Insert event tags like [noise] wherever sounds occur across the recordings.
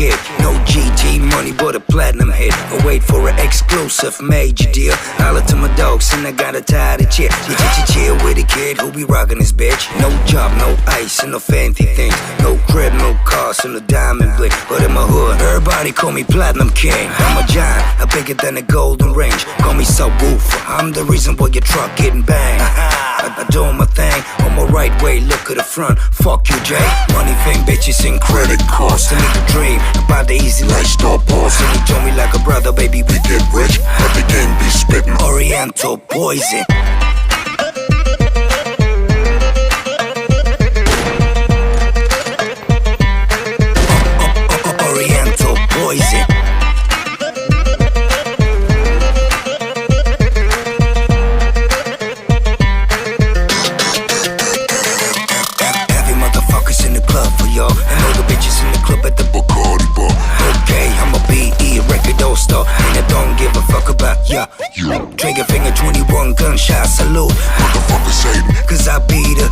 kid. No GT money, but a platinum hit. I wait for an exclusive major deal. Holla to my dogs, and I got a tired of chill. You chill, chill with a kid who be rocking his bitch. No job, no ice, and no fancy things. No crib, no cars, and no diamond bling. But in my hood, everybody call me Platinum King. I'm a giant, I'm bigger than a golden range. Call me subwoofer, I'm the reason why your truck getting banged. [laughs] I, I doing my thing on my right way, look at the front. Fuck you, Jay. Money thing, bitches, the easy life. Stop pause. And he told me like a brother, baby, we get rich. But the be spitting Oriental poison.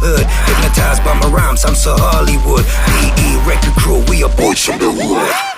Hood. Hypnotized by my rhymes, I'm so Hollywood. BE record crew, we are boys from the hood.